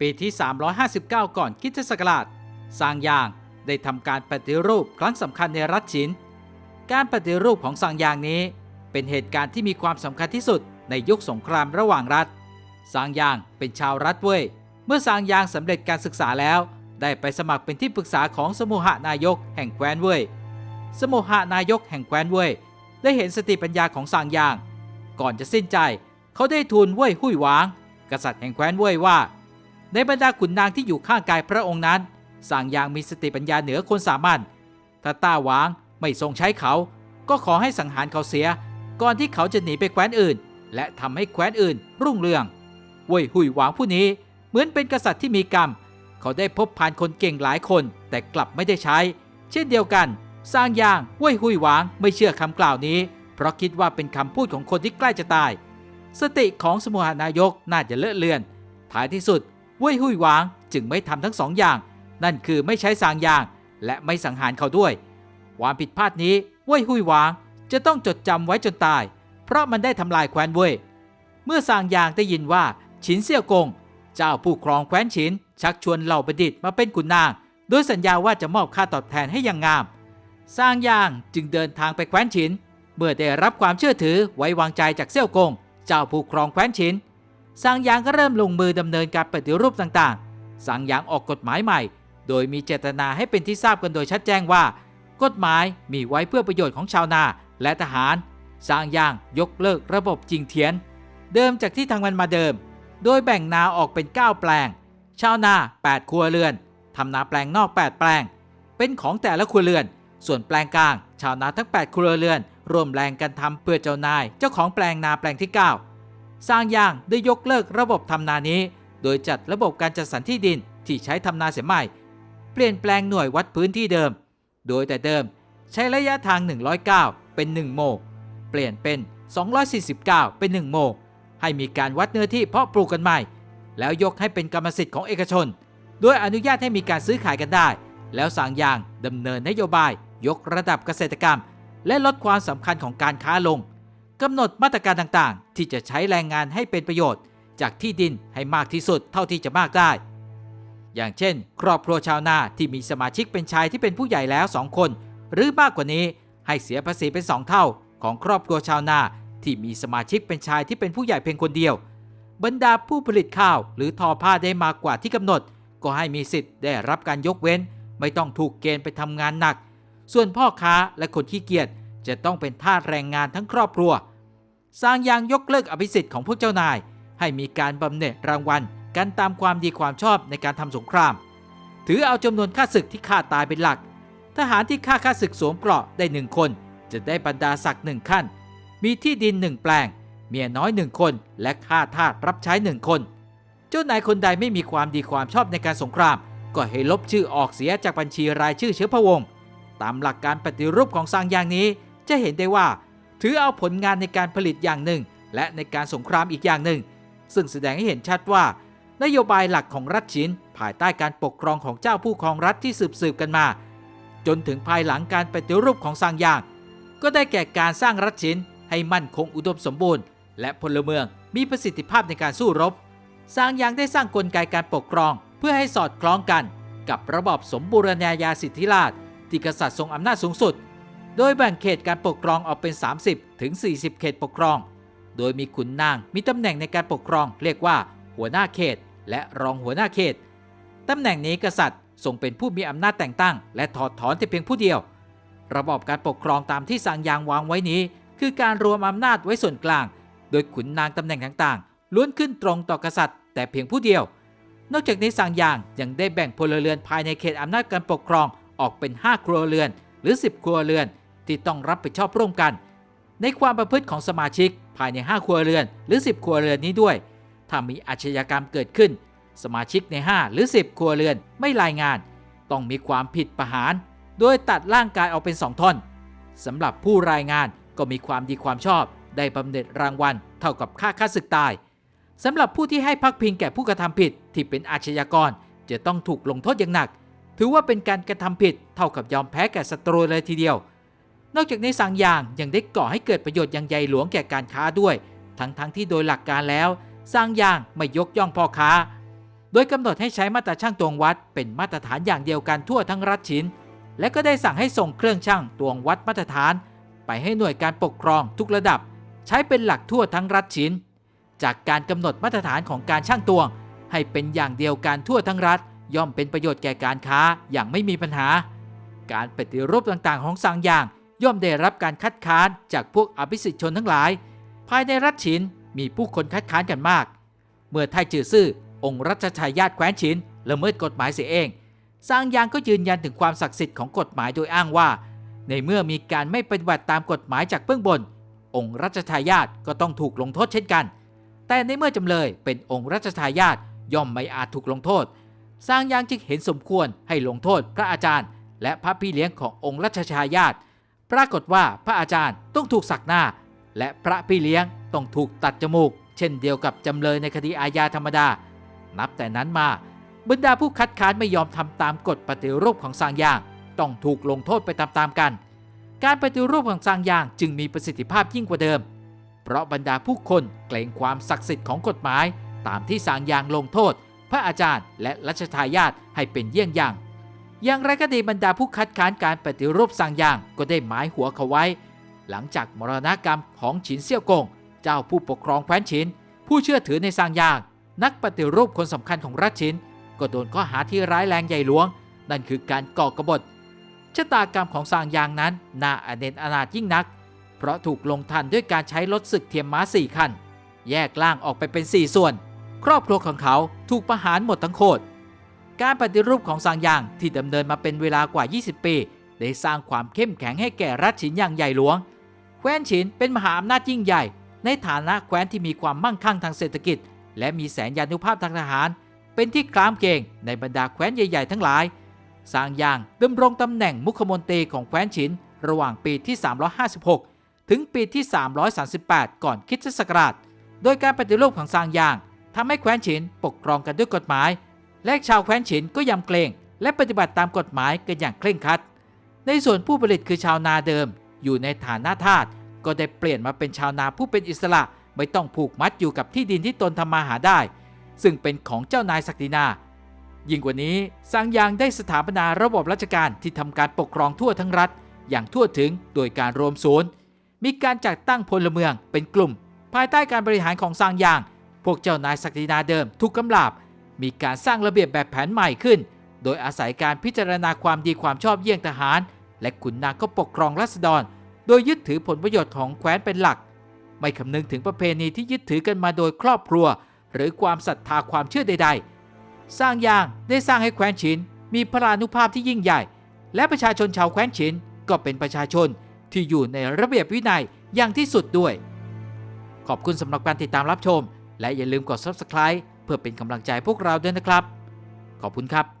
ปีที่ 359 ก่อนคิตศักราชซางยางได้ทำการปฏิรูปครั้งสำคัญในรัฐฉิน การปฏิรูปของซางยางนี้ เป็นเหตุการณ์ที่มีความสำคัญที่สุดในยุคสงครามระหว่างรัฐ ซางยางเป็นชาวรัฐเว่ย เมื่อซางยางสำเร็จการศึกษาแล้ว ได้ไปสมัครเป็นที่ปรึกษาของสมุหานายกแห่งแคว้นเว่ย สมุหานายกแห่งแคว้นเว่ยได้เห็นสติปัญญาของซางยาง ก่อนจะสิ้นใจ เขาได้ทูลเว่ยหุ้ยหวาง กษัตริย์แห่งแคว้นเว่ยว่า ในบรรดาขุนนางที่อยู่ข้างกายพระองค์นั้นสางยางมีสติปัญญาเหนือคนสามัญถ้าต้าหวางไม่ทรงใช้เขา ก็ขอให้สังหารเขาเสีย ก่อนที่เขาจะหนีไปแคว้นอื่น และทำให้แคว้นอื่น รุ่งเรืองเว่ยหุยหวางผู้นี้ เหมือนเป็นกษัตริย์ที่มีกรรม เขาได้พบผ่านคนเก่งหลายคน แต่กลับไม่ได้ใช้ เช่นเดียวกัน สร้างยางเว่ยหุยหวางไม่เชื่อคำกล่าวนี้ เพราะคิดว่าเป็นคำพูดของคนที่ใกล้จะตาย สติของสมุหานายกน่าจะเลอะเลือน ท้ายที่สุด เว่ยหุยหวางจึงไม่ทำทั้งสองอย่าง นั่นคือไม่ใช้สางยาง และไม่สังหารเขาด้วย ความผิดพลาดนี้เว่ยหุยหวางจะต้องจดจำไว้จนตาย เพราะมันได้ทำลายแคว้นเว่ยเมื่อสางยางได้ยินว่าฉินเซี่ยกง เจ้าผู้ครองแคว้นฉิน ชักชวนเหล่าบัณฑิตมาเป็นขุนนาง โดยสัญญาว่าจะมอบค่าตอบแทนให้อย่างงามสร้างยางจึงเดินทางไปแคว้นฉิน เมื่อได้รับความเชื่อถือไว้วางใจจากเซี่ยวกง เจ้าผู้ครองแคว้นฉิน สร้างยางก็เริ่มลงมือดำเนินการปฏิรูปต่างๆสร้างยางออกกฎหมายใหม่ โดยมีเจตนาให้เป็นที่ทราบกันโดยชัดแจ้งว่า กฎหมายมีไว้เพื่อประโยชน์ของชาวนาและทหารสร้างยางยกเลิกระบบจิงเทียน เดิมจากที่ทางมันมาเดิม โดยแบ่งนาออกเป็น 9 แปลง ชาวนา 8 ครัวเรือนทำนาแปลงนอก 8 แปลง เป็นของแต่ละครัวเรือน ส่วนแปลงกลาง ชาวนาทั้ง 8 ครัวเรือน ร่วมแรงกันทำเพื่อเจ้านาย เจ้าของแปลงนาแปลงที่ 9 สร้างยางได้ยกเลิกระบบทำนานี้ โดยจัดระบบการจัดสรรที่ดินที่ใช้ทำนาเสียใหม่ เปลี่ยนแปลงหน่วยวัดพื้นที่เดิม โดยแต่เดิมใช้ระยะทาง 109 เป็น 1 โม เปลี่ยนเป็น 249 เป็น 1 โม ให้มีการวัดเนื้อที่เพาะปลูกกันใหม่ แล้วยกให้เป็นกรรมสิทธิ์ของเอกชน โดยอนุญาตให้มีการซื้อขายกันได้ แล้วสั่งอย่างดำเนินนโยบาย ยกระดับเกษตรกรรม และลดความสำคัญของการค้าลง กำหนดมาตรการต่างๆ ที่จะใช้แรงงานให้เป็นประโยชน์ จากที่ดินให้มากที่สุดเท่าที่จะมากได้ อย่างเช่น ครอบครัวชาวนาที่มีสมาชิกเป็นชายที่เป็นผู้ใหญ่แล้ว2คน หรือมากกว่านี้ให้เสียภาษีเป็น2เท่า ของครอบครัวชาวนาที่มีสมาชิกเป็นชายที่เป็นผู้ใหญ่เพียงคนเดียว บรรดาผู้ผลิตข้าวหรือทอผ้าได้มากกว่าที่กำหนด ก็ให้มีสิทธิ์ได้รับการยกเว้น ไม่ต้องถูกเกณฑ์ไปทำงานหนัก ส่วนพ่อค้าและคนขี้เกียจจะต้องเป็นทาสแรงงานทั้งครอบครัว สร้างยางยกเลิกอภิสิทธิ์ของพวกเจ้านาย ให้มีการบำเหน็จรางวัลกันตามความดีความชอบในการทำสงคราม ถือเอาจำนวนค่าศึกที่ฆ่าตายเป็นหลัก ทหารที่ฆ่าค่าศึกสวมเกราะได้หนึ่งคน จะได้บรรดาศักดิ์หนึ่งขั้น มีที่ดินหนึ่งแปลง เมียน้อยหนึ่งคน และค่าทาสรับใช้หนึ่งคน เจ้านายคนใดไม่มีความดีความชอบในการสงคราม ก็ให้ลบชื่อออกเสียจากบัญชีรายชื่อเชื้อพระวงศ์ตามหลักการปฏิรูปของสร้างอย่างนี้จะเห็นได้ว่า ถือเอาผลงานในการผลิตอย่างหนึ่ง และในการสงครามอีกอย่างหนึ่ง ซึ่งแสดงให้เห็นชัดว่า นโยบายหลักของรัฐชินภายใต้การปกครองของเจ้าผู้ครองรัฐที่สืบสืบกันมา จนถึงภายหลังการปฏิรูปของสร้างยาง ก็ได้แก่การสร้างรัฐชินให้มั่นคงอุดมสมบูรณ์ และพลเมืองมีประสิทธิภาพในการสู้รบสร้างยางได้สร้างกลไกการปกครองเพื่อให้สอดคล้องกัน กับระบอบสมบูรณาญาสิทธิราชที่กษัตริย์ทรงอำนาจสูงสุด โดยแบ่งเขตการปกครองออกเป็น 30 ถึง 40 เขตปกครอง โดยมีขุนนางมีตำแหน่งในการปกครอง เรียกว่า หัวหน้าเขต และรองหัวหน้าเขต ตำแหน่งนี้กษัตริย์ทรงเป็นผู้มีอำนาจแต่งตั้ง และถอดถอนแต่เพียงผู้เดียว ระบอบการปกครองตามที่สางยางวางไว้นี้ คือการรวมอำนาจไว้ส่วนกลาง โดยขุนนางตำแหน่งต่างๆ ล้วนขึ้นตรงต่อกษัตริย์ แต่เพียงผู้เดียว นอกจากนี้สางยางยังได้แบ่งพลเรือนภายในเขตอำนาจการปกครองออกเป็น 5 ครัวเรือน หรือ 10 ครัวเรือน ที่ต้องรับผิดชอบร่วมกัน ในความประพฤติของสมาชิกภายใน 5 ครัวเรือนหรือ 10 ครัวเรือนนี้ด้วย ถ้ามีอาชญากรรมเกิดขึ้น สมาชิกใน 5 หรือ 10 ครัวเรือนไม่รายงาน ต้องมีความผิดประหาร โดยตัดร่างกายออกเป็น 2 ท่อนสำหรับผู้รายงานก็มีความดีความชอบ ได้บำเหน็จรางวัล เท่ากับค่าค่าศึกตายสำหรับผู้ที่ให้พักพิงแก่ผู้กระทำผิดที่เป็นอาชญากรจะต้องถูกลงโทษอย่างหนัก ถือว่าเป็นการกระทำผิดเท่ากับยอมแพ้แก่ศัตรูเลยทีเดียว นอกจากในสางยางยังได้ก่อให้เกิดประโยชน์อย่างใหญ่หลวงแก่การค้าด้วย ทั้งๆทที่โดยหลักการแล้วสร้างยางไม่ยกย่องพ่อค้า โดยกำหนดให้ใช้มาตราช่างตวงวัดเป็นมาตรฐานอย่างเดียวกันทั่วทั้งรัฐฉินและก็ได้สั่งให้ส่งเครื่องช่างตวงวัดมาตรฐาน ไปให้หน่วยการปกครองทุกระดับ ใช้เป็นหลักทั่วทั้งรัฐฉินจากการกำหนดมาตรฐานของการช่างตวง ให้เป็นอย่างเดียวกันทั่วทั้งรัฐ ย่อมเป็นประโยชน์แก่การค้าอย่างไม่มีปัญหา การปฏิรูปต่างๆ ของสางอย่าง ย่อมได้รับการคัดค้านจากพวกอภิสิทธิชนทั้งหลาย ภายในรัฐฉินมีผู้คนคัดค้านกันมาก เมื่อไทจือซื่อองค์รัชทายาทแคว้นฉินละเมิดกฎหมายเสียเองสางยางก็ยืนยันถึงความศักดิ์สิทธิ์ของกฎหมายโดยอ้างว่า ในเมื่อมีการไม่ปฏิบัติตามกฎหมายจากเบื้องบน องค์รัชทายาทก็ต้องถูกลงโทษเช่นกัน แต่ในเมื่อจำเลยเป็นองค์รัชทายาทย่อมไม่อาจถูกลงโทษสร้างยางจึงเห็นสมควรให้ลงโทษพระอาจารย์ และพระพี่เลี้ยงขององค์รัชทายาท ปรากฏว่าพระอาจารย์ต้องถูกสักหน้า และพระพี่เลี้ยงต้องถูกตัดจมูก เช่นเดียวกับจำเลยในคดีอาญาธรรมดา นับแต่นั้นมา บรรดาผู้คัดค้านไม่ยอมทำตามกฎปฏิรูปของสางยาง ต้องถูกลงโทษไปตามๆกัน การปฏิรูปของสางยางจึงมีประสิทธิภาพยิ่งกว่าเดิม เพราะบรรดาผู้คนเกรงความศักดิ์สิทธิ์ของกฎหมาย ตามที่สางยางลงโทษ พระอาจารย์และรัชทายาทให้เป็นเยี่ยงอย่าง อย่างไรก็ดีบรรดาผู้คัดค้านการปฏิรูปสร้างยางก็ได้หมายหัวเขาไว้ หลังจากมรณกรรมของฉินเซี่ยวกง เจ้าผู้ปกครองแคว้นฉิน ผู้เชื่อถือในสร้างยาง นักปฏิรูปคนสำคัญของรัฐฉิน ก็โดนข้อหาที่ร้ายแรงใหญ่หลวง นั่นคือการก่อกบฏชะตากรรมของสร้างยางนั้นน่าอเนจอนาถยิ่งนัก เพราะถูกลงทันด้วยการใช้รถศึกเทียมม้าสี่คัน แยกล่างออกไปเป็น 4 ส่วน ครอบครัวของเขาถูกประหารหมดทั้งโคตร การปฏิรูปของสางยางที่ดำเนินมาเป็นเวลากว่า 20 ปี ได้สร้างความเข้มแข็งให้แก่รัฐฉินอย่างใหญ่หลวง แคว้นฉินเป็นมหาอำนาจยิ่งใหญ่ ในฐานะแคว้นที่มีความมั่งคั่งทางเศรษฐกิจ และมีแสนยานุภาพทางทหาร เป็นที่คลามเกรงในบรรดาแคว้นใหญ่ๆ ทั้งหลายสางยางดำรงตำแหน่งมุขมนตรีของแคว้นฉิน ระหว่างปีที่ 356 ถึงปีที่ 338 ก่อนคริสตศักราช โดยการปฏิรูปของสางยางทำให้แคว้นฉินปกครองกันด้วยกฎหมาย และชาวแคว้นฉินก็ยำเกรงและปฏิบัติตามกฎหมายกันอย่างเคร่งครัด ในส่วนผู้ผลิตคือชาวนาเดิม อยู่ในฐานะทาสก็ได้เปลี่ยนมาเป็นชาวนาผู้เป็นอิสระไม่ต้องผูกมัดอยู่กับที่ดินที่ตนทำมาหาได้ ซึ่งเป็นของเจ้านายศักดินา ยิ่งกว่านี้สางยางได้สถาปนาระบบราชการที่ทำการปกครองทั่วทั้งรัฐ อย่างทั่วถึงโดยการรวมศูนย์ มีการจัดตั้งพลเมืองเป็นกลุ่ม ภายใต้การบริหารของสางยาง พวกเจ้านายศักดินาเดิมถูกกำลาบ มีการสร้างระเบียบแบบแผนใหม่ขึ้น โดยอาศัยการพิจารณาความดีความชอบเยี่ยงทหาร และขุนนางก็ปกครองรัษฎร โดยยึดถือผลประโยชน์ของแคว้นเป็นหลัก ไม่คำนึงถึงประเพณีที่ยึดถือกันมาโดยครอบครัว หรือความศรัทธาความเชื่อใด ๆ สร้างยางได้สร้างให้แคว้นฉินมีพลานุภาพที่ยิ่งใหญ่ และประชาชนชาวแคว้นฉินก็เป็นประชาชนที่อยู่ในระเบียบวินัยอย่างที่สุดด้วย ขอบคุณสำหรับการติดตามรับชม และอย่าลืมกด subscribe เพื่อเป็นกำลังใจพวกเราด้วยนะครับ ขอบคุณครับ